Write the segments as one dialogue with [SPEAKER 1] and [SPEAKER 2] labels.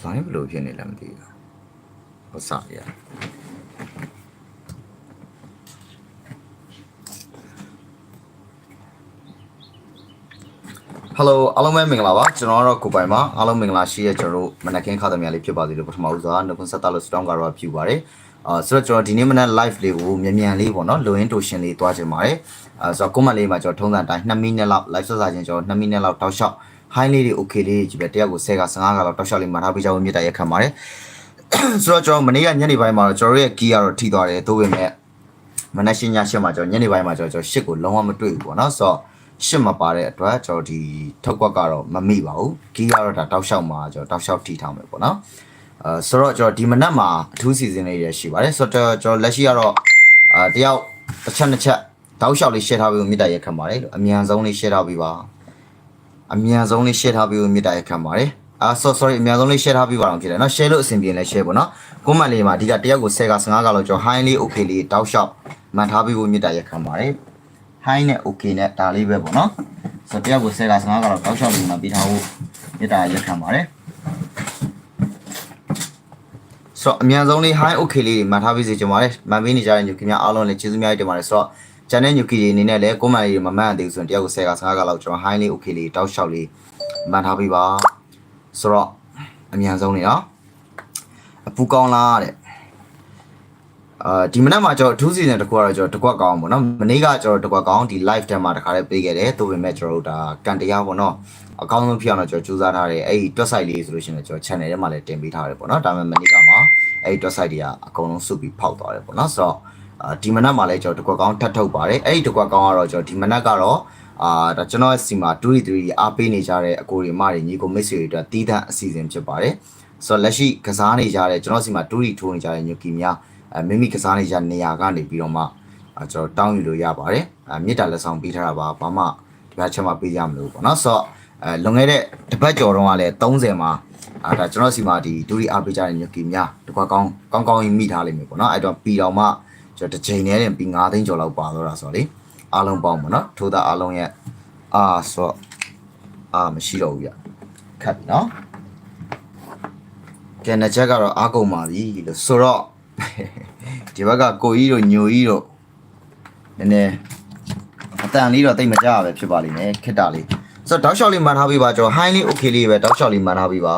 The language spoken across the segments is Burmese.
[SPEAKER 1] ဇိုင်းဘယ်လိုဖြစ်နေလဲမသိဘူးဟုတ်စားရဟယ်လိုအားလုံးပဲမင်္ဂလာပါကျွန်တော်ကတော့ကိုပိုင်ပါအားလုံးမင်္ဂလာရှိရကျွန်တော်တို့မနက်ခင်းခါသမီးလေးဖြစ်ပါသေးလို့ပထမဦးစွာနှုတ်ခွန်းဆက်တာလို့စတောင်းကတော့ပြုပါတယ်အာဆိုတော့ကျွန်တော်ဒီနေ့မနက် live လေးကိုမြန်မြန်လေးပေါ့နော်လိုရင်းတိုရှင်လေးတွားချင်ပါတယ်အာဆိုတော့ comment လေးမှာကျွန်တော်ထုံးစံအတိုင်း2မိနစ်လောက် live ဆက်စားခြင်းကျွန်တော်2မိနစ်လောက်တောက်လျှောက် high လေးတွေ okay လေးကြီးပဲတယောက်ကို10က15ကလောက်တောက်လျှောက်လေးမှာထားပေးကြဖို့မြတ်တရက်ခံပါတယ်ဆိုတော့ကျွန်တော်မနေ့ကညနေပိုင်းမှာတော့ကျွန်တော်ရဲ့ key ကတော့ထိသွားတယ်သို့ပေမဲ့မနက်ရှင်းညရှင်းမှာကျွန်တော်ညနေပိုင်းမှာကျွန်တော်ရှစ်ကိုလုံးဝမတွေ့ဘူးပေါ့နော်ဆိုတော့ရှစ်မပါတဲ့အတွက်ကျွန်တော်ဒီထုတ်ကွက်ကတော့မမိပါဘူးဂီးကတော့ဒါတောက်လျှောက်မှာကျွန်တော်တောက်လျှောက်ထိထားမယ်ပေါ့နော်အဲဆိုတော့ကျွန်တော်ဒီမနက်မှာအထူးစီစဉ်လေးရရှိပါတယ်ဆိုတော့ကျွန်တော်လက်ရှိကတော့အာတယောက်တစ်ချက်တစ်ချက်တောက်လျှောက်လေးရှင်းထားပြီးမြစ်တာရက်ခံပါတယ်လို့အမြန်ဆုံးလေးရှင်းထားပြီးပါ အမြန်ဆုံးလေးရှင်းထားပြီးမြစ်တာရက်ခံပါတယ်အာ so sorry အများဆုံးလေး share ထားပြီးပါအောင်ဖြစ်တယ်เนาะ share လို့အဆင်ပြေလဲ share ပေါ့เนาะ comment လေးမှာအဓိကတယောက်ကို10က15ကလောက်ကျော် high လေး okay လေးတောက်လျှောက်မှန်ထားပြီးဖို့မြစ်တာရက်ခံပါတယ် high နဲ့ okay နဲ့ဒါလေးပဲပေါ့เนาะဆိုတော့တယောက်ကို10က15ကလောက်တောက်လျှောက်လေးမှပြီးထားဖို့မြစ်တာရက်ခံပါတယ်ဆိုတော့အမြန်ဆုံးလေး high okay လေးမှန်ထားပြီးစေချင်ပါတယ်မှန်ပေးနေကြတဲ့ညူကီများအားလုံးလည်းကျေးဇူးများတင်ပါတယ်ဆိုတော့ ကျန်တဲ့ညူကီတွေအနေနဲ့လည်း comment လေးမမှန်သေးဘူးဆိုရင်တယောက်ကို10က15ကလောက်ကျွန်တော် high လေး okay လေးတောက်လျှောက်လေးမှန်ထားပြီးပါဆိုတော့အမြန်ဆုံးနေနော်အပူကောင်းလားတဲ့အာဒီမနက်မှာကျွန်တော်အထူးစီစဉ်တစ်ခုကတော့ကျွန်တော်တကွက်ကောင်းပေါ့နော်မနေ့ကကျွန်တော်တကွက်ကောင်းဒီ live ထဲမှာတခါလေးပေးခဲ့တယ်တိုပေမဲ့ကျွန်တော်တို့ဒါကန်တရားပေါ့နော်အကောင်းဆုံးဖြစ်အောင်တော့ကျွန်တော်စူးစမ်းထားတယ်အဲ့ဒီ twist site လေးဆိုလို့ရှိရင်ကျွန်တော် channel ထဲမှာလည်းတင်ပေးထားတယ်ပေါ့နော်ဒါပေမဲ့မနေ့ကမှာအဲ့ဒီ twist site တွေကအကုန်လုံးစုပြီးဖောက်သွားတယ်ပေါ့နော်ဆိုတော့ အာဒီမနက်မှာလည်းကျွန်တော်တကွက်ကောင်းထပ်ထုတ်ပါတယ်အဲ့ဒီတကွက်ကောင်းကတော့ကျွန်တော်ဒီမနက်ကတော့အာဒါကျွန်တော်ရဲ့စီမှာ2 3အားပေးနေကြတဲ့အကိုတွေမတွေညီကိုမိတ်ဆွေတွေအတွက်တီးသန့်အစီအစဉ်ဖြစ်ပါတယ်ဆိုတော့လက်ရှိကစားနေကြတဲ့ကျွန်တော်စီမှာ2 3ထိုးနေကြတဲ့ညူကီများအဲမိမိကစားနေကြနေရာကနေပြီးတော့မှအဲကျွန်တော်တောင်းယူလို့ရပါတယ်အဲမြေတားလက်ဆောင်ပေးထားတာပါဘာမှဒီဘက်ချက်မှပေးကြမလို့ပေါ့နော်ဆိုတော့အဲလွန်ခဲ့တဲ့တစ်ပတ်ကျော်တုန်းကလည်း30မှာအာဒါကျွန်တော်စီမှာဒီဒူရီအားပေးကြတဲ့ညူကီများတကွာကောင်းကောင်းကောင်းကြီးမိထားလိမ့်မယ်ပေါ့နော်အဲ့တော့ပြီးတော့မှ ကျွန်တော်တစ်ချိန်နဲ့ပြီး9သိန်းကျော်လောက်ပါတော့တာဆိုတော့လေအားလုံးပေါင်းပေါ့နော်ထိုးသားအားလုံးရဲ့အာဆိုတော့အာမရှိတော့ဘူးပြခတ်ပြီနော်ကဲနှစ်ချက်ကတော့အားကုန်ပါပြီလို့ဆိုတော့ဒီဘက်ကကိုကြီးတို့ညိုကြီးတို့နည်းနည်းအတန်လေးတော့တိတ်မကြရပဲဖြစ်ပါလိမ့်မယ်ခက်တာလေးဆိုတော့တောက်လျှောက်လေးမှန်ထားပြီးပါကျွန်တော် high လေး okay လေးပဲတောက်လျှောက်လေးမှန်ထားပြီးပါ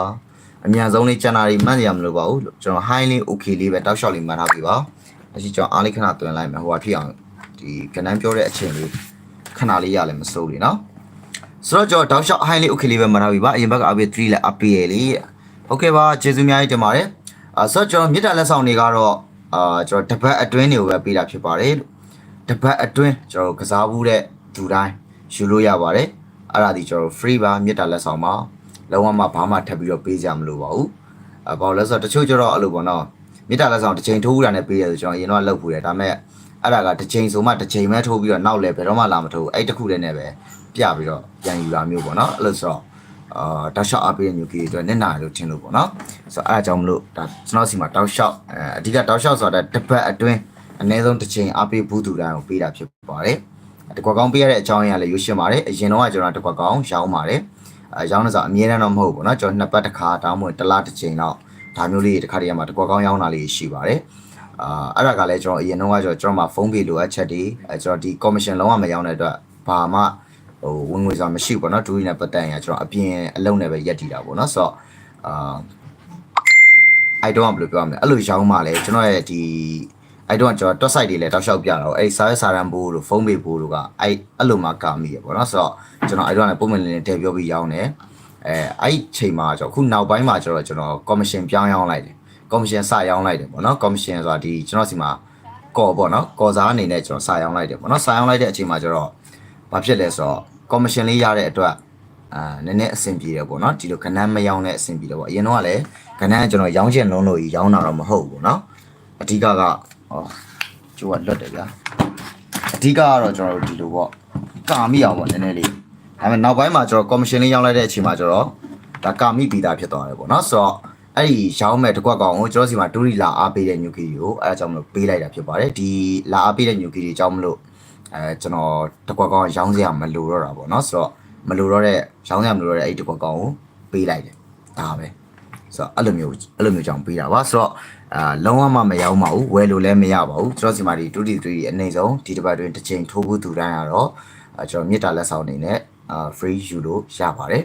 [SPEAKER 1] အမြန်ဆုံးလေးကျန်တာလေးမှန်ရမလို့ပါဘူးကျွန်တော် high လေး okay လေးပဲတောက်လျှောက်လေးမှန်ထားပြီးပါအ ရှိကျွန်တော်အားလေးခဏတွင်လိုက်မယ်ဟိုဟာဖြစ်အောင်ဒီကနန်းပြောတဲ့အချိန်လေးခဏလေးရလဲမစိုးလေနော်ဆိုတော့ကျွန်တော်တောက်လျှောက် high လေး okay လေးပဲမှန်ထားပြီးပါအရင်ဘက်က RB 3လဲ RP လေးဟုတ်ကဲ့ပါကျေးဇူးများကြီးတင်ပါတယ်အာဆိုတော့ကျွန်တော်မြေတားလက်ဆောင်တွေကတော့အာကျွန်တော်တပတ်အတွင်းတွေကိုပဲပေးတာဖြစ်ပါတယ်တပတ်အတွင်းကျွန်တော်ကစားဘူးတဲ့သူတိုင်းယူလို့ရပါတယ်အဲ့ဒါဒီကျွန်တော် free ပါမြေတားလက်ဆောင်ပါလုံးဝမှဘာမှထပ်ပြီးတော့ပေးကြမလို့ပါဘူးအဘာလို့လဲဆိုတော့တချို့ကျတော့အဲ့လိုပေါ့နော် မြေတားလက်ဆောင်တစ်ချိန်ထိုးဦးတာနဲ့ပေးရဆိုကျွန်တော်အရင်တော့လုပ်ဖူးတယ်ဒါပေမဲ့အဲ့ဒါကတစ်ချိန်ဆိုမှတစ်ချိန်ပဲထိုးပြီးတော့နောက်လဲဘယ်တော့မှလာမထိုးဘူးအဲ့တစ်ခုတည်းနဲ့ပဲပြပြီးတော့ပြန်ယူတာမျိုးပေါ့နော်အဲ့လိုဆိုတော့အာတောက်လျှောက်အပေးတဲ့ညူကီတွေအတွက်နစ်နာလို့ထင်လို့ပေါ့နော်ဆိုတော့အဲ့ဒါကြောင့်မလို့ဒါကျွန်တော်စီမှာတောက်လျှောက်အဲအဓိကတောက်လျှောက်ဆိုတာတစ်ပတ်အတွင်းအနည်းဆုံးတစ်ချိန်အပေးဘူးသူတိုင်းကိုပေးတာဖြစ်ပါတယ်တကွက်ကောင်းပေးရတဲ့အကြောင်းအရာလည်းရွှေရှင်းပါတယ်အရင်တော့ကကျွန်တော်တကွက်ကောင်းရောင်းပါတယ်အဲရောင်းနေဆိုအမြဲတမ်းတော့မဟုတ်ဘူးเนาะကျွန်တော်နှစ်ပတ်တစ်ခါတောင်းဝင်တစ်လတစ်ချိန်တော့ ဒါမျိုးလေးတစ်ခါတည်းမှာတကွက်ကောင်းရောင်းတာလေးရှိပါတယ်အာအဲ့ဒါကလည်းကျွန်တော်အရင်တော့ကကျွန်တော်ကျွန်တော်မှာဖုန်းပေလိုအပ်ချက်တွေအဲကျွန်တော်ဒီ commission လုံးဝမရောင်းတဲ့အတွက်ဘာမှဟိုဝင်ငွေဆိုတာမရှိဘူးပေါ့နော်ဒူရီနဲ့ပတ်သက်ရင်ကျွန်တော်အပြင်အလုံးနဲ့ပဲရက်တည်တာပေါ့နော်ဆိုတော့အာ I don't ဘယ်လိုပြောရမလဲအဲ့လိုရောင်းမှလဲကျွန်တော်ရဲ့ဒီ I don't ကျွန်တော် top site တွေလည်းတောက်လျှောက်ပြတော့အဲ့စာရွက်စာတမ်းဘိုးတို့ဖုန်းပေဘိုးတို့ကအဲ့အဲ့လိုမှကာမိရပေါ့နော်ဆိုတော့ကျွန်တော် I don't လည်းပုံမှန်လေးနဲ့တည်ပြောပြီးရောင်းတယ် အဲအဲ့ချိန်မှာကျွန်တော်ခုနောက်ပိုင်းမှာကျတော့ကျွန်တော်ကော်မရှင်ပြောင်းရောင်းလိုက်တယ်ကော်မရှင်စရောင်းလိုက်တယ်ပေါ့နော်ကော်မရှင်ဆိုတာဒီကျွန်တော်စီမှာကော်ပေါ့နော်ကော်စားအနေနဲ့ကျွန်တော်စရောင်းလိုက်တယ်ပေါ့နော်စရောင်းလိုက်တဲ့အချိန်မှာကျတော့ဘာဖြစ်လဲဆိုတော့ကော်မရှင်လေးရတဲ့အတွက်အာနည်းနည်းအဆင်ပြေတယ်ပေါ့နော်ဒီလိုကဏ္ဍမရောင်းတဲ့အဆင်ပြေတယ်ပေါ့အရင်တော့လည်းကဏ္ဍကျွန်တော်ရောင်းချင်လုံးလို့ရောင်းတာတော့မဟုတ်ဘူးနော်အဓိကကဟောကျိုးကလွတ်တယ်ဗျာအဓိကကတော့ကျွန်တော်တို့ဒီလိုပေါ့ကာမိအောင်ပေါ့နည်းနည်းလေး ဒါပေမဲ့နောက်ပိုင်းမှာကျွန်တော်ကော်မရှင်လေးရောက်လိုက်တဲ့အချိန်မှာကျွန်တော်ဒါကာမိပြီးသားဖြစ်သွားတယ်ပေါ့နော်ဆိုတော့အဲ့ဒီရောင်းမဲ့တကွက်ကောင်ကိုကျွန်တော်စီမှာဒူရီလာအားပေးတဲ့ညူကီကိုအဲအကြောင်းမလို့ပေးလိုက်တာဖြစ်ပါတယ်ဒီလာအားပေးတဲ့ညူကီတွေအကြောင်းမလို့အဲကျွန်တော်တကွက်ကောင်ရောင်းစရာမလိုတော့တာပေါ့နော်ဆိုတော့မလိုတော့တဲ့ရောင်းစရာမလိုတော့တဲ့အဲ့ဒီတကွက်ကောင်ကိုပေးလိုက်တယ်ဒါပဲဆိုတော့အဲ့လိုမျိုးအဲ့လိုမျိုးကြောင်ပေးတာပါဆိုတော့အာလုံးဝမမရောက်ပါဘူးဝယ်လို့လည်းမရပါဘူးကျွန်တော်စီမှာဒီဒူရီဒူရီအနေဆုံးဒီတစ်ပတ်တွင်တစ်ချိန်ထိုးဖို့သူတိုင်းကတော့ကျွန်တော်မြေတားလက်ဆောင်နေနဲ့ free ယူလို့ရပါတယ်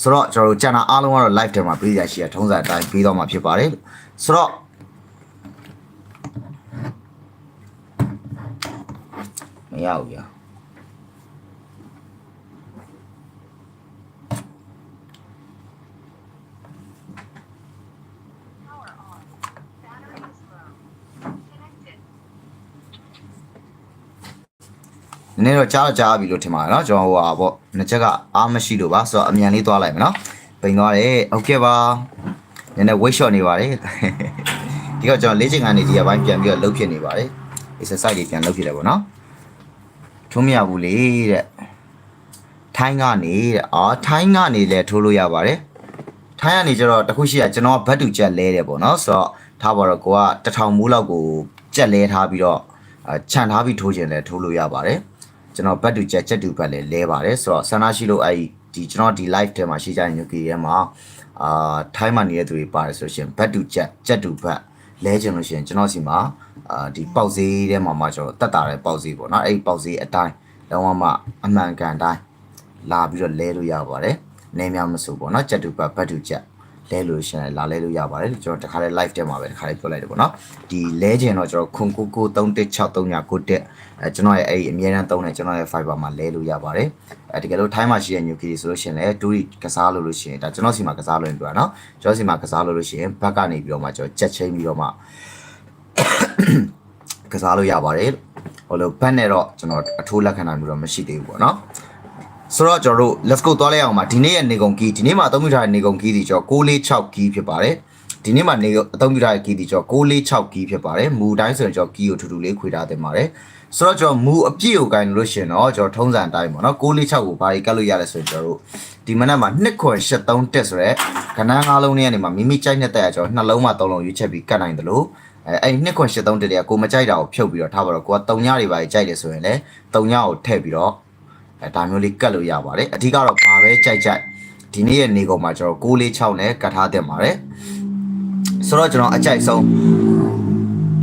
[SPEAKER 1] ဆိုတော့ကျွန်တော်တို့ကျန်တာအားလုံးကတော့ live ထဲမှာပေးရရှိရထုံးစံအတိုင်းပေးတော့မှာဖြစ်ပါတယ်ဆိုတော့မရဘူးကြာ နည်းနည်းတော့ကြားတော့ကြားပြီလို့ထင်ပါတယ်เนาะကျွန်တော်ဟိုဟာပေါ့နှစ်ချက်ကအားမရှိလို့ပါဆိုတော့အမြန်လေးသွားလိုက်မယ်เนาะပိန်သွားတယ်ဟုတ်ကဲ့ပါနည်းနည်း weight shot နေပါတယ်ဒီကကျွန်တော်လေ့ကျင့်ခန်းနေဒီကပိုင်းပြန်ပြီးတော့လုပ်ဖြစ်နေပါတယ် exercise တွေပြန်လုပ်ဖြစ်တယ်ပေါ့เนาะထုံးမရဘူးလေတဲ့ထိုင်းကနေတဲ့အော်ထိုင်းကနေလည်းထိုးလို့ရပါတယ်ထိုင်းကနေကျတော့တခုရှိရကျွန်တော်ဘတ်တူကြက်လဲတယ်ပေါ့เนาะဆိုတော့ထားပါတော့ကိုကတစ်ထောင်မိုးလောက်ကိုကြက်လဲထားပြီးတော့အာခြံထားပြီးထိုးခြင်းလည်းထိုးလို့ရပါတယ် ကျွန်တော်ဘတ်တူချက်ချက်တူဘတ်လည်းလဲပါတယ်ဆိုတော့ဆန္ဒရှိလို့အဲ့ဒီကျွန်တော်ဒီ live ထဲမှာရှိကြတဲ့ new key ထဲမှာအာထိုင်းမှာနေတဲ့သူတွေပါတယ်ဆိုရှင်ဘတ်တူချက်ချက်တူဘတ်လဲချင်လို့ရှင်ကျွန်တော်စီမှာအာဒီပေါက်ဈေးထဲမှာမှကျွန်တော်တက်တာတဲ့ပေါက်ဈေးပေါ့နော်အဲ့ဒီပေါက်ဈေးအတိုင်းလုံးဝမှအမှန်ကန်တိုင်းလာပြီးတော့လဲလို့ရပါတယ်နေများမစိုးပေါ့နော်ချက်တူဘတ်ဘတ်တူချက် လဲလို့ရှင်လည်းလာလဲလို့ရပါတယ်ကျွန်တော်တခါလေး live ထဲမှာပဲတခါလေးပြောလိုက်တယ်ပေါ့နော်ဒီလဲချင်တော့ကျွန်တော်ခွန်ကိုကို31639တက်အဲကျွန်တော်ရဲ့အဲ့ဒီအမြဲတမ်းသုံးတယ်ကျွန်တော်ရဲ့ fiber မှာလဲလို့ရပါတယ်အဲတကယ်လို့ time မှာရှိတဲ့ new key ဆိုလို့ရှိရင်လည်းတူရီကစားလို့လို့ရှိရင်ဒါကျွန်တော်စီမှာကစားလို့ရင်ပြောတာနော်ကျွန်တော်စီမှာကစားလို့လို့ရှိရင်ဘက်ကနေပြီးတော့မှကျွန်တော်ချက်ချင်းပြီးတော့မှကစားလို့ရပါတယ်ဟိုလိုဘက်နဲ့တော့ကျွန်တော်အထိုးလက်ခံနိုင်မှုတော့မရှိသေးဘူးပေါ့နော် ဆိုတော့ကျွန်တော်တို့ let's go သွားလိုက်အောင်ပါဒီနေ့ရဲ့နေကုန်ကီဒီနေ့မှာအသုံးပြုထားတဲ့နေကုန်ကီဒီကျွန်တော်646ကီဖြစ်ပါတယ်ဒီနေ့မှာနေအသုံးပြုထားတဲ့ကီဒီကျွန်တော်646ကီဖြစ်ပါတယ်မူတိုင်းဆိုရင်ကျွန်တော်ကီကိုထူထူလေးခွေထားတင်ပါတယ်ဆိုတော့ကျွန်တော်မူအပြည့်ကိုဂိုင်းလို့ရှိရင်တော့ကျွန်တော်ထုံးစံအတိုင်းပေါ့နော်646ကိုဘာကြီးကတ်လို့ရလဲဆိုရင်ကျွန်တော်တို့ဒီမနက်မှာ2ခွန်83တက်ဆိုရဲခဏငါးလုံးနဲ့နေမှာမိမိကြိုက်တဲ့တက်ရကျွန်တော်နှလုံးမှာ3လုံးရွေးချက်ပြီးကတ်နိုင်တယ်လို့အဲအဲ့2ခွန်83တက်တွေကကိုမကြိုက်တာကိုဖြုတ်ပြီးတော့ထားပါတော့ကိုက3ညတွေပါကြီးကြိုက်တယ်ဆိုရင်လည်း3ညကိုထည့်ပြီးတော့ အဲဒါမျိုးလေးကတ်လို့ရပါတယ်အဓိကတော့ဘာပဲကြိုက်ကြိုက်ဒီနေ့ရဲ့နေကုန်မှာကျွန်တော်646နဲ့ကတ်ထားတင်ပါတယ်ဆိုတော့ကျွန်တော်အကြိုက်ဆုံး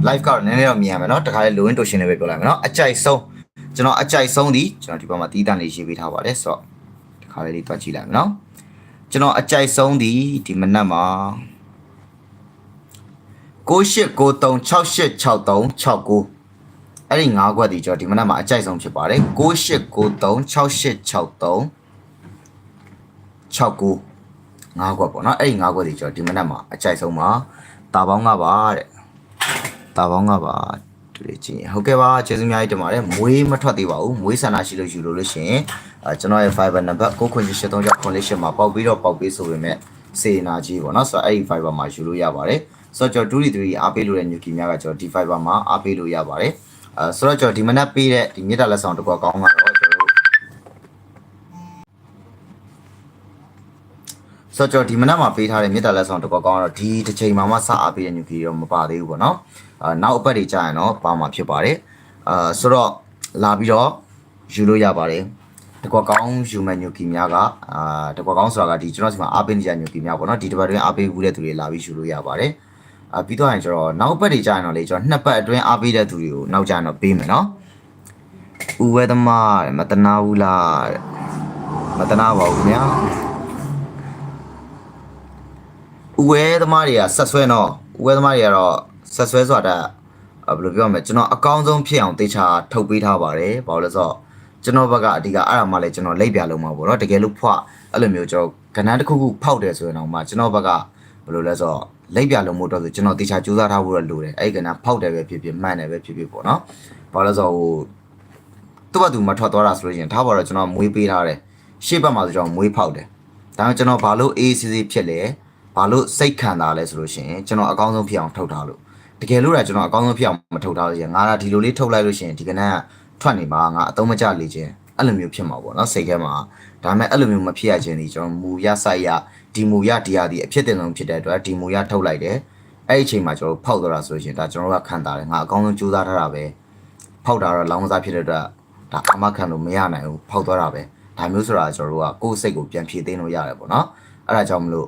[SPEAKER 1] live ကတော့နည်းနည်းတော့မြင်ရမယ်เนาะတခါလေလိုင်းတိုရှင်လေးပဲပြောလိုက်မယ်เนาะအကြိုက်ဆုံးကျွန်တော်အကြိုက်ဆုံးဒီကျွန်တော်ဒီဘက်မှာတီးတန့်လေးရေးပေးထားပါတယ်ဆိုတော့တခါလေးလေးတွက်ကြည့်လိုက်မယ်เนาะကျွန်တော်အကြိုက်ဆုံးဒီဒီမနက်မှာ9893686369 အဲ့ဒီ၅ခွက်ဒီကျွန်တော်ဒီမနက်မှာအကြိုက်ဆုံးဖြစ်ပါတယ်9893686369ငါးခွက်ပေါ့နော်အဲ့ဒီငါးခွက်တွေကျွန်တော်ဒီမနက်မှာအကြိုက်ဆုံးပါတာပေါင်းကပါတဲ့တာပေါင်းကပါတူလေးချင်းဟုတ်ကဲ့ပါကျေးဇူးအများကြီးတင်ပါတယ်မွေးမထွက်သေးပါဘူးမွေးဆန္ဒရှိလို့ယူလို့လို့ရှင်အဲကျွန်တော်ရဲ့ Fiber number 98336မှာပေါက်ပြီးတော့ပေါက်ပြီးဆိုပေမဲ့စေနာကြီးပေါ့နော်ဆိုတော့အဲ့ဒီ Fiber မှာယူလို့ရပါတယ်ဆိုတော့ကျွန်တော်2 3အားပေးလို့တဲ့ new key များကကျွန်တော်ဒီ Fiber မှာအားပေးလို့ရပါတယ် အဲဆိုတော့ကျွန်တော်ဒီမနက်ပေးတဲ့ဒီမြေတားလက်ဆောင်တစ်ခုကောင်းကတော့ကျွန်တော်တို့ဆိုတော့ကျွန်တော်ဒီမနက်မှာပေးထားတဲ့မြေတားလက်ဆောင်တစ်ကောက်ကောင်းတော့ဒီတစ်ချိန်မှမစအားပေးတဲ့ညူကီတော့မပါသေးဘူးပေါ့နော်အာနောက်အပတ်တွေကြာရင်တော့ပါမှာဖြစ်ပါတယ်အာဆိုတော့လာပြီးတော့ယူလို့ရပါတယ်တကွက်ကောင်းယူမဲ့ညူကီများကအာတကွက်ကောင်းဆိုတာကဒီကျွန်တော်စီမှာအားပေးနေကြညူကီများပေါ့နော်ဒီတစ်ပတ်တွင်းအားပေးဘူးတဲ့သူတွေလာပြီးယူလို့ရပါတယ် အာပြီးတော့ရင်ကျွန်တော်နောက်ပတ်တွေကြာရင်တော့လေကျွန်တော်နှစ်ပတ်အတွင်းအားပေးတဲ့သူတွေကိုနောက်ကြာရင်တော့ပေးမယ်နော်ဦးဝဲသမားတဲ့မတနာဘူးလားတဲ့မတနာပါဘူးခင်ဗျာဥဝဲသမားတွေကဆက်ဆွဲတော့ဥဝဲသမားတွေကတော့ဆက်ဆွဲဆိုတာဘယ်လိုပြောမလဲကျွန်တော်အကောင်းဆုံးဖြစ်အောင်တေချာထုတ်ပေးထားပါတယ်ဘာလို့လဲဆိုတော့ကျွန်တော်ဘက်ကအဓိကအဲ့ဒါမှလည်းကျွန်တော်လိပ်ပြလုံးမှာပေါ့နော်တကယ်လို့ဖွအဲ့လိုမျိုးကျွန်တော်ကဏ္ဍတစ်ခုခုဖောက်တယ်ဆိုရင်တော့မှကျွန်တော်ဘက်ကဘယ်လိုလဲဆိုတော့ လိပ်ပြလုံးမို့တော့ဆိုကျွန်တော်တေချာကြိုးစားထားဖို့တော့လိုတယ်အဲ့ဒီကဏ္ဍဖောက်တယ်ပဲဖြစ်ဖြစ်မှန်တယ်ပဲဖြစ်ဖြစ်ပေါ့နော်ဘာလို့လဲဆိုတော့ဟိုသူ့ဘက်သူမထွက်သွားတာဆိုလို့ရှိရင်ထားပါတော့ကျွန်တော်မွေးပေးထားတယ်ရှေ့ဘက်မှာဆိုကျွန်တော်မွေးဖောက်တယ်ဒါပေမဲ့ကျွန်တော်ဘာလို့အေးအေးဆေးဆေးဖြစ်လဲဘာလို့စိတ်ခံတာလဲဆိုလို့ရှိရင်ကျွန်တော်အကောင်းဆုံးဖြစ်အောင်ထုတ်ထားလို့တကယ်လို့လည်းကျွန်တော်အကောင်းဆုံးဖြစ်အောင်မထုတ်ထားလို့ရှိရင်ငါကဒီလိုလေးထုတ်လိုက်လို့ရှိရင်ဒီကနေ့ကထွက်နေမှာငါအသုံးမကျလေခြင်းအဲ့လိုမျိုးဖြစ်မှာပေါ့နော်စိတ်ထဲမှာဒါပေမဲ့အဲ့လိုမျိုးမဖြစ်ရခြင်းဒီကျွန်တော်မူရဆိုင်ရ ဒီမူရဒီဟာဒီအဖြစ်တင်ဆုံးဖြစ်တဲ့အတွက်ဒီမူရထုတ်လိုက်တယ်အဲ့ဒီအချိန်မှာကျွန်တော်ဖောက်သွားတာဆိုလို့ရှိရင်ဒါကျွန်တော်ကခံတာတယ်ငါအကောင်းဆုံးကြိုးစားထားတာပဲဖောက်တာတော့လောင်းစားဖြစ်တဲ့အတွက်ဒါအမခံလို့မရနိုင်ဘူးဖောက်သွားတာပဲဒါမျိုးဆိုတာကျွန်တော်တို့ကကိုယ်စိတ်ကိုပြန်ဖြည့်သိမ်းလို့ရတယ်ပေါ့နော်အဲ့ဒါကြောင့်မလို့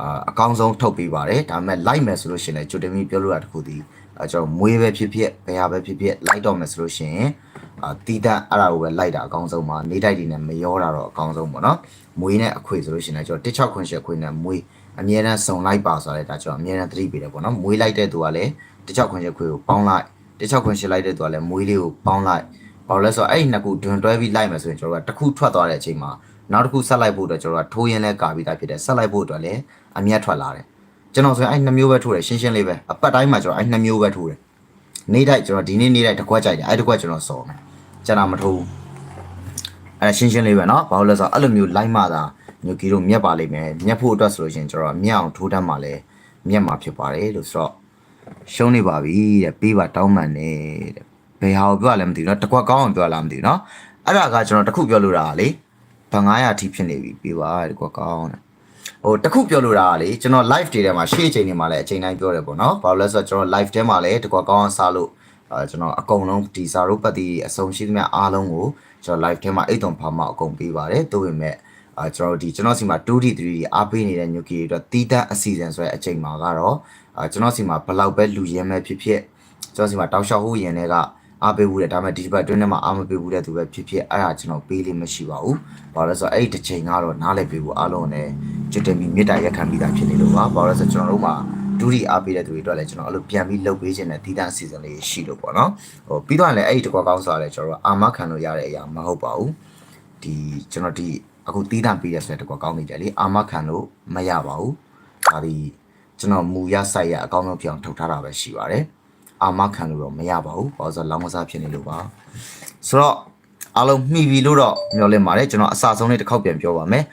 [SPEAKER 1] အာအကောင်းဆုံးထုတ်ပေးပါတယ်ဒါပေမဲ့ like မယ်ဆိုလို့ရှိရင်လည်းကြိုတင်ပြီးပြောလို့ရတခုဒီ အဲကျွန်တော်မွေးပဲဖြစ်ဖြစ်ဘယ်ဟာပဲဖြစ်ဖြစ် like တော့မယ်ဆိုလို့ရှိရင်အာတီးတန့်အဲ့ဒါကိုပဲ like တာအကောင်းဆုံးပါနေတိုက်တွေနဲ့မရောတာတော့အကောင်းဆုံးပေါ့နော်မွေးနဲ့အခွေဆိုလို့ရှိရင်လည်းကျွန်တော်16ခွင့်8ခွင့်နဲ့မွေးအမြဲတမ်းစုံလိုက်ပါဆိုတော့ဒါကျွန်တော်အမြဲတမ်းသတိပေးတယ်ပေါ့နော်မွေးလိုက်တဲ့သူကလည်း16ခွင့်8ခွေကိုပေါင်းလိုက်16ခွင့်8လိုက်တဲ့သူကလည်းမွေးလေးကိုပေါင်းလိုက်ဘာလို့လဲဆိုတော့အဲ့ဒီနှစ်ခုတွင်တွဲပြီးလိုက်မယ်ဆိုရင်ကျွန်တော်ကတစ်ခုထွက်သွားတဲ့အချိန်မှာနောက်တစ်ခုဆက်လိုက်ဖို့အတွက်ကျွန်တော်ကထိုးရင်လဲကာပြီးသားဖြစ်တယ်ဆက်လိုက်ဖို့အတွက်လည်းအမျက်ထွက်လာတယ် ကျွန်တော်ဆိုရင်အဲ့နှစ်မျိုးပဲထိုးတယ်ရှင်းရှင်းလေးပဲအပတ်တိုင်းမှာကျွန်တော်အဲ့နှစ်မျိုးပဲထိုးတယ်နေ့တိုင်းကျွန်တော်ဒီနေ့နေ့တိုင်းတစ်ခွက်ကြိုက်တယ်အဲ့တစ်ခွက်ကျွန်တော်စော်မယ်ကျွန်တော်မထိုးဘူးအဲ့ဒါရှင်းရှင်းလေးပဲเนาะဘာလို့လဲဆိုတော့အဲ့လိုမျိုးလိုက်မှသာညိုကီတို့မြက်ပါလိမ့်မယ်မြက်ဖို့အတွက်ဆိုလို့ရှိရင်ကျွန်တော်မြက်အောင်ထိုးတတ်မှလည်းမြက်မှာဖြစ်ပါတယ်လို့ဆိုတော့ ရှုံးနေပါပြီတဲ့ပေးပါတောင်းမှန်နေတဲ့ဘယ်ဟာကိုပြောရလဲမသိဘူးเนาะတစ်ခွက်ကောင်းအောင်ပြောရလားမသိဘူးเนาะအဲ့ဒါကကျွန်တော်တစ်ခုပြောလို့တာကလေဘာ900အထိဖြစ်နေပြီပေးပါတဲ့တစ်ခွက်ကောင်းတဲ့ ဟိုတခုပြောလို့တာလေကျွန်တော် live တွေထဲမှာရှေ့အချိန်တွေမှာလည်းအချိန်တိုင်းပြောတယ်ပေါ့နော်ဘာလို့လဲဆိုတော့ကျွန်တော် live ထဲမှာလည်းတကွာကောင်းအောင်စားလို့အဲကျွန်တော်အကုန်လုံးဒီစာရုပ်ပတ်တီအဆုံးရှိသမျှအားလုံးကိုကျွန်တော် live ထဲမှာအိတ်တုံဖာမအကုန်ပေးပါတယ်သို့ပေမဲ့အဲကျွန်တော်ဒီကျွန်တော်စီမှာ 2D 3D အားပေးနေတဲ့ညိုကီတွေအတွက်တီးတန်းအစီအစဉ်ဆိုတဲ့အချိန်မှာကတော့အဲကျွန်တော်စီမှာဘလောက်ပဲလူရင်းမဲ့ဖြစ်ဖြစ်ကျွန်တော်စီမှာတောက်လျှောက်ဟိုးရင်တွေက အားပေးဘူးတဲ့ဒါပေမဲ့ဒီဘက်တွင်းထဲမှာအားမပေးဘူးတဲ့သူပဲဖြစ်ဖြစ်အဲ့ဒါကျွန်တော်ပေးလို့မရှိပါဘူးဘာလို့လဲဆိုတော့အဲ့ဒီတစ်ချိန်ကတော့နားလည်ပေးဖို့အားလုံးနဲ့ကျွတ်တင်ပြီးမေတ္တာရက်ခံပြီးသားဖြစ်နေလို့ပါဘာလို့လဲဆိုတော့ကျွန်တော်တို့မှာဒူရီအားပေးတဲ့သူတွေအတွက်လည်းကျွန်တော်အဲ့လိုပြန်ပြီးလှုပ်ပေးခြင်းနဲ့တည်တံ့အစီအစဉ်လေးရှိလို့ပေါ့နော်ဟိုပြီးတော့လည်းအဲ့ဒီတကွာကောင်းဆိုတာလည်းကျွန်တော်တို့အာမခံလို့ရတဲ့အရာမဟုတ်ပါဘူးဒီကျွန်တော်ဒီအခုတည်တံ့ပေးရဆိုတဲ့တကွာကောင်းနေကြလေအာမခံလို့မရပါဘူးဒါဒီကျွန်တော်မူရဆိုင်ရအကောင်းဆုံးပြောင်းထုတ်ထားတာပဲရှိပါတယ် အာမခံလို့တော့မရပါဘူးဘာလို့ဆိုတော့လောင်းကစားဖြစ်နေလို့ပါဆိုတော့အားလုံးမှီပြီလို့တော့မျှော်လင့်ပါတယ်ကျွန်တော်အစဆုံးလေးတစ်ခေါက်ပြန်ပြောပါမယ်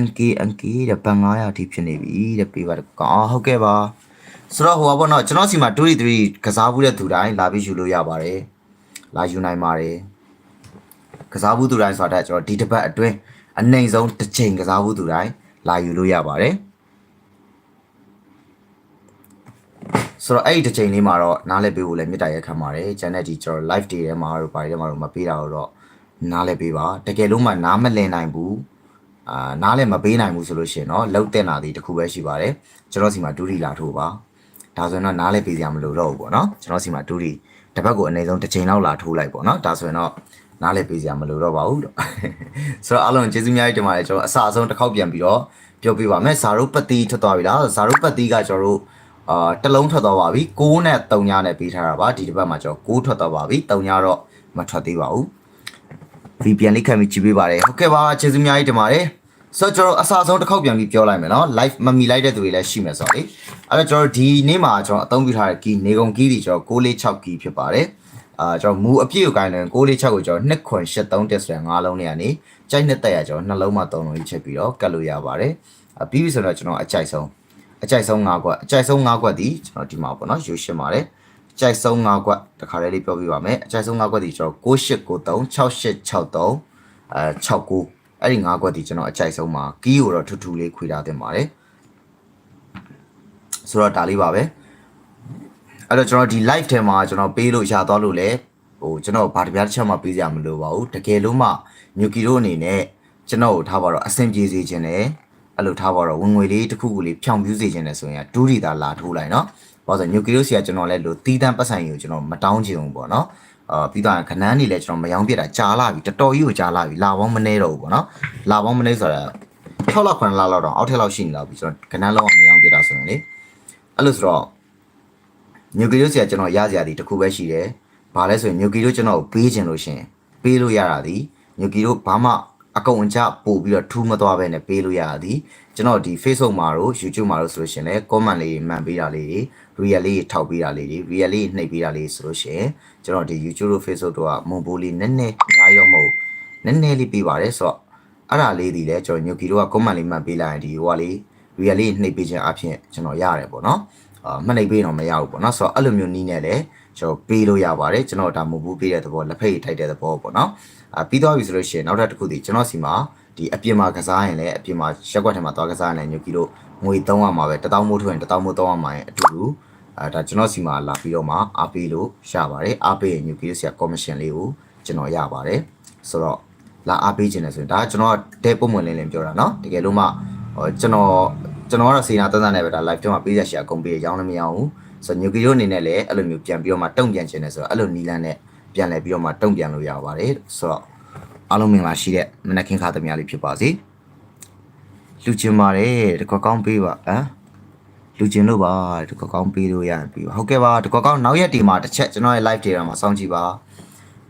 [SPEAKER 1] NK NK တဲ့ဘန်900အထိဖြစ်နေပြီတဲ့ပေးပါတော့အော်ဟုတ်ကဲ့ပါဆိုတော့ဟိုပါပေါ့နော်ကျွန်တော်စီမှာ23ကစားဘူးတဲ့သူတိုင်းလာပြီးယူလို့ရပါတယ်လာယူနိုင်ပါတယ်ကစားဘူးသူတိုင်းဆိုတာကျွန်တော်ဒီတစ်ပတ်အတွင်းအနိုင်ဆုံးတစ်ချိန်ကစားဘူးသူတိုင်းလာယူလို့ရပါတယ် ဆိုတော့အဲ့ဒီတစ်ချိန်လေးမှာတော့နားလည်ပေးဖို့လည်းမေတ္တာရက်ခံပါတယ်ကျန်တဲ့ဒီကျွန်တော် live တွေထဲမှာတော့ပါတယ်ထဲမှာတော့မပေးတာတော့နားလည်ပေးပါတကယ်လို့မှနားမလည်နိုင်ဘူးအာနားလည်းမပေးနိုင်ဘူးဆိုလို့ရှိရင်တော့လောက်တဲ့နာသည်တစ်ခုပဲရှိပါတယ်ကျွန်တော်စီမှာဒူရီလာထိုးပါဒါဆိုရင်တော့နားလည်းပေးစရာမလိုတော့ဘူးပေါ့နော်ကျွန်တော်စီမှာဒူရီတစ်ပတ်ကိုအနည်းဆုံးတစ်ချိန်လောက်လာထိုးလိုက်ပေါ့နော်ဒါဆိုရင်တော့နားလည်းပေးစရာမလိုတော့ပါဘူးလို့ဆိုတော့အားလုံးကျေးဇူးများကြီးတင်ပါတယ်ကျွန်တော်အစအဆုံးတစ်ခေါက်ပြန်ပြီးတော့ပြောပြပါမယ်ဇာရုပ်ပတိထွက်သွားပြီလားဇာရုပ်ပတိကကျွန်တော်တို့ အာတစ်လုံးထွက်သွားပါပြီ6နဲ့3ညနဲ့ပေးထားတာပါဒီတစ်ပတ်မှာကျွန်တော်6ထွက်သွားပါပြီ3ညတော့မထွက်သေးပါဘူး VPN လေးခံပြီးကြည့်ပေးပါတယ်ဟုတ်ကဲ့ပါကျေးဇူးများကြီးတင်ပါတယ်ဆိုတော့ကျွန်တော်အစားဆုံးတစ်ခေါက်ပြန်ပြီးပြောလိုက်မယ်နော် live မမီလိုက်တဲ့သူတွေလည်းရှိမယ်ဆိုတော့လေအဲ့တော့ကျွန်တော်ဒီနေ့မှာကျွန်တော်အသုံးပြုထားတဲ့ key နေကုန် key တွေကျွန်တော်646 key ဖြစ်ပါတယ်အာကျွန်တော်မူအပြည့်ကိုကိုင်းတယ်646ကိုကျွန်တော်2ခွန်83တက်ဆိုတဲ့ငါးလုံးလေးကနေကြိုက်နှစ်တက်ရကျွန်တော်နှလုံးမှ3လုံးကြီးချက်ပြီးတော့ကတ်လို့ရပါတယ်အပြီးပြီဆိုတော့ကျွန်တော်အကြိုက်ဆုံး အကြိုက်ဆုံး၅ခွက်အကြိုက်ဆုံး၅ခွက်ဒီကျွန်တော်ဒီမှာပေါ့နော်ယူရှင်းပါတယ်အကြိုက်ဆုံး၅ခွက်တခါလေးလေးပြောပြပါမယ်အကြိုက်ဆုံး၅ခွက်ဒီကျွန်တော်6893 6863အဲ69အဲ့ဒီ၅ခွက်ဒီကျွန်တော်အကြိုက်ဆုံးမှာကီးကိုတော့ထူထူလေးခွေထားတင်ပါတယ်ဆိုတော့ဒါလေးပါပဲအဲ့တော့ကျွန်တော်ဒီ live ထဲမှာကျွန်တော်ပေးလို့ရသွားလို့လဲဟိုကျွန်တော်ဘာတပြားတစ်ချက်မှပေးစရာမလိုပါဘူးတကယ်လို့မှညူကီတို့အနေနဲ့ကျွန်တော်ကိုထားပါတော့အဆင်ပြေစေခြင်းနဲ့ အဲ့လိုထားပါတော့ဝင်ငွေလေးတစ်ခုခုလေးဖြောင်ပြူးစေခြင်းနဲ့ဆိုရင်ဒူးရီသာလာထိုးလိုက်နော်ဘာလို့ဆိုညူကီတို့စီကကျွန်တော်လဲလို့တီးတန်းပတ်ဆိုင်ကိုကျွန်တော်မတောင်းချင်ဘူးပေါ့နော်အာပြီးတော့ခနန်းနေလဲကျွန်တော်မယောင်းပြတာကြာလာပြီတော်တော်ကြီးကိုကြာလာပြီလာပေါင်းမနေတော့ဘူးပေါ့နော်လာပေါင်းမနေဆိုတာ6လ9လလောက်တော့အောက်ထက်လောက်ရှိနေတော့ပြီကျွန်တော်ခနန်းလုံးအောင်မယောင်းပြတာဆိုရင်လေအဲ့လိုဆိုတော့ညိုကီတို့ဆရာကျွန်တော်ရစရာဒီတစ်ခုပဲရှိတယ်။ဘာလဲဆိုရင်ညိုကီတို့ကျွန်တော်ကိုပေးခြင်းလို့ရှရင်ပေးလို့ရတာဒီညိုကီတို့ဘာမှ အကုန်အကျပို့ပြီးတော့ထူးမသွားပဲနဲ့ပေးလို့ရတာဒီကျွန်တော်ဒီ Facebook မှာတို့ YouTube မှာတို့ဆိုလို့ရှရင်လည်း comment လေးမှန်ပေးတာလေးတွေ real လေးထောက်ပေးတာလေးတွေ real လေးနှိပ်ပေးတာလေးဆိုလို့ရှရင်ကျွန်တော်ဒီ YouTube တို့ Facebook တို့ကမွန်ပိုးလေးနည်းနည်းအများကြီးတော့မဟုတ်နည်းနည်းလေးပေးပါတယ်ဆိုတော့အဲ့ဒါလေးဒီလဲကျွန်တော်ညိုကီတို့က comment လေးမှန်ပေးလိုက်ရင်ဒီဟိုကလေး real လေးနှိပ်ပေးခြင်းအပြင်ကျွန်တော်ရတယ်ပေါ့နော်အာမှတ်နိုင်ပေးတော့မရဘူးပေါ့နော်ဆိုတော့အဲ့လိုမျိုးနီးနေတယ်ကျွန်တော်ပေးလို့ရပါတယ်ကျွန်တော်ဒါမဟုတ်ဘူးပေးတဲ့သဘောလက်ဖိတ်ထိုက်တဲ့သဘောပေါ့နော်အာ ပြီးသွားပြီဆိုလို့ရှိရင်နောက်ထပ်တစ်ခုဒီကျွန်တော်စီမှာဒီအပြင်မှာကစားရင်လည်းအပြင်မှာရက်ွက်ထဲမှာသွားကစားရင်လည်းညိုကီလို့ငွေ300မှာပဲ1000မိုးထွင်1000မိုး300မှာရင်အတူတူအဲဒါကျွန်တော်စီမှာလာပြီးတော့မှအားပေးလို့ရပါတယ်အားပေးရင်ညိုကီလို့ဆရာ commission လေးကိုကျွန်တော်ရပါတယ်ဆိုတော့လာအားပေးခြင်းလဲဆိုရင်ဒါကျွန်တော်တဲပုံမှန်လင်းလင်းပြောတာเนาะတကယ်လို့မှဟောကျွန်တော် ကျွန်တော်ကတော့စေနာတန်းတန်းနဲ့ပဲဒါ live ထဲမှာပေးရရှာအကုန်ပေးရရောင်းလည်းမရအောင်ဆိုတော့ညိုကီရိုအနေနဲ့လည်းအဲ့လိုမျိုးပြန်ပြီးတော့မှတုံ့ပြန်ခြင်းနဲ့ဆိုတော့အဲ့လိုနီလန်းနဲ့ ပြန်လဲပြီးတော့မှတုံ့ပြန်လို့ရပါတယ်ဆိုတော့အားလုံးမင်္ဂလာရှိတဲ့မနက်ခင်းခါသမ ्या လေးဖြစ်ပါစေလူချင်းပါတယ်တကွက်ကောင်းပေးပါဟမ်လူချင်းလို့ပါတကွက်ကောင်းပေးလို့ရရင်ပြီးပါဟုတ်ကဲ့ပါတကွက်ကောင်းနောက်ရက်ဒီမှာတစ်ချက်ကျွန်တော်ရဲ့ live တွေမှာစောင့်ကြည့်ပါ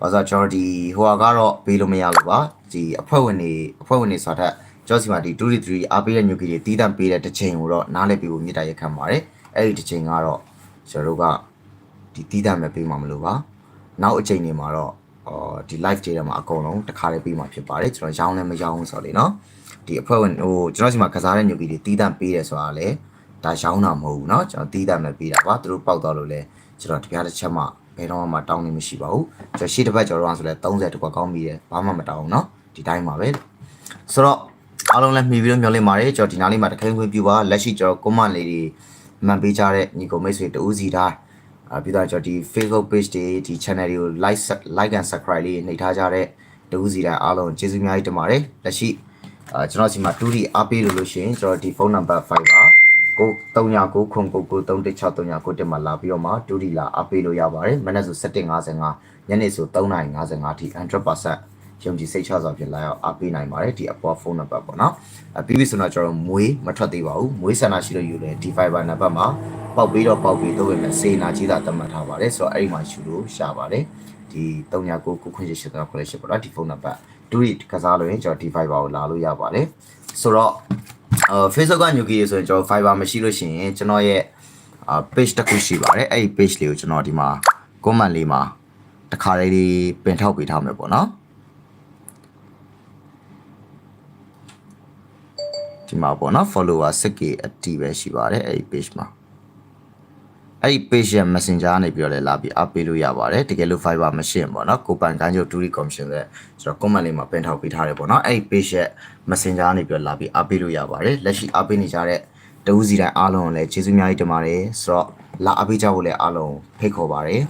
[SPEAKER 1] ဘာသာကျွန်တော်ဒီဟိုဟာကတော့ပေးလို့မရလို့ပါဒီအဖွဲ့ဝင်တွေအဖွဲ့ဝင်တွေဆိုတော့ကျောစီမှာဒီ233အားပေးတဲ့ညိုကီတွေတီးတန့်ပေးတဲ့တစ်ချိန်ကိုတော့နားလည်ပြီးဖို့မြစ်တာရက်ခံပါတယ်အဲ့ဒီတစ်ချိန်ကတော့ကျွန်တော်တို့ကဒီတီးတန့်မဲ့ပေးမှာမလို့ပါ နောက်အချိန်တွေမှာတော့အော်ဒီ live တွေထဲမှာအကုန်လုံးတစ်ခါလေးပေးမှာဖြစ်ပါတယ်ကျွန်တော်ရောင်းလည်းမရောင်းဘူးဆိုတော့လေနော်ဒီအဖွဲ့ဝင်ဟိုကျွန်တော်စီမှာကစားတဲ့ညိုကီတွေတီးတန့်ပေးတယ်ဆိုတာလေဒါရောင်းတာမဟုတ်ဘူးเนาะကျွန်တော်တီးတန့်မဲ့ပေးတာပါသူတို့ပောက်တော့လို့လဲကျွန်တော်တပြားတစ်ချက်မှဘယ်တော့မှတောင်းနေမရှိပါဘူးကျွန်တော်ရှေ့တစ်ပတ်ကျော်တော့ဆိုလဲ30တကွက်ကောင်းပြီးတယ်ဘာမှမတောင်းဘူးเนาะဒီတိုင်းပါပဲဆိုတော့အားလုံးလည်းမှီပြီးတော့မျှော်လင့်ပါတယ်ကျွန်တော်ဒီနားလေးမှာတစ်ခိုင်းခွင့်ပြုပါလက်ရှိကျွန်တော်ကွန်မန့်လေးတွေမှန်ပေးကြတဲ့ညီကိုမိတ်ဆွေတူးစီတိုင်း အာပြီးတော့ကျွန်တော်ဒီ Facebook page တွေဒီ channel တွေကို like like and subscribe လေးနှိပ်ထားကြတဲ့တူးစီတိုင်းအားလုံးကျေးဇူးအများကြီးတင်ပါတယ်လက်ရှိအာကျွန်တော်စီမှာ 2D အားပေးလို့လို့ရှိရင်ကျွန်တော်ဒီဖုန်းနံပါတ်5ပါကို39ခုခုခု31639ကိုတက်မှာလာပြီးတော့မှ 2D လာအားပေးလို့ရပါတယ်မနေ့ဆို7:55ညနေဆို3:55အထိ100% ယုံကြည်စိတ်ချစွာဖြင့်လာရောက်အားပေးနိုင်ပါတယ်ဒီအပေါ်ဖုန်းနံပါတ်ပေါ့နော်အပြီးပြီဆိုတော့ကျွန်တော်မွေးမထွက်သေးပါဘူးမွေးဆန္ဒရှိလို့ယူတယ်ဒီ Viber နံပါတ်မှာပေါက်ပြီးတော့ပေါက်ပြီးတော့ပဲစေနာကြီးသာတတ်မှတ်ထားပါတယ်ဆိုတော့အဲ့ဒီမှာယူလို့ရှာပါတယ်ဒီ39ခုခွင့်ရှိရှိတော့ခွင့်ရှိပါတော့ဒီဖုန်းနံပါတ်ဒူရီကစားလို့ရင်ကျွန်တော်ဒီ Viber ကိုလာလို့ရပါတယ်ဆိုတော့အာ Facebook ကညူကီဆိုရင်ကျွန်တော် Viber မရှိလို့ရှိရင်ကျွန်တော်ရဲ့အာ page တစ်ခုရှိပါတယ်အဲ့ဒီ page လေးကိုကျွန်တော်ဒီမှာ comment လေးမှာတခါလေးပင်ထောက်ပေးထားမယ်ပေါ့နော် ဒီမှာပေါ့နော် follower 10k အတီးပဲရှိပါတယ်အဲ့ဒီ page မှာအဲ့ဒီ page ရဲ့ messenger ကနေပြီးတော့လည်းလာပြီးအပ်ပေးလို့ရပါတယ်တကယ်လို့ Viber မရှိရင်ပေါ့နော်ကိုပန်ကန်းကျုပ်တူရီ commission လဲဆိုတော့ comment လေးမှာပင်ထောက်ပေးထားတယ်ပေါ့နော်အဲ့ဒီ page ရဲ့ messenger ကနေပြီးတော့လာပြီးအပ်ပေးလို့ရပါတယ်လက်ရှိအပ်ပေးနေကြတဲ့တဦးစီတိုင်းအားလုံးကိုလည်းကျေးဇူးများကြီးတင်ပါတယ်ဆိုတော့လာအပ်ပေးကြဖို့လည်းအားလုံးဖိတ်ခေါ်ပါတယ်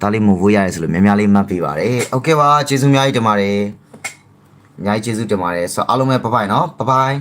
[SPEAKER 1] ဒါလေးမဝေးရရဆိုလို့များများလေးမှတ်ပေးပါရစေ။ဟုတ်ကဲ့ပါကျေးဇူးများကြီးတင်ပါတယ်။ အများကြီးကျေးဇူးတင်ပါတယ်ဆိုတော့အားလုံးပဲဘိုင်ဘိုင်နော်ဘိုင်ဘိုင်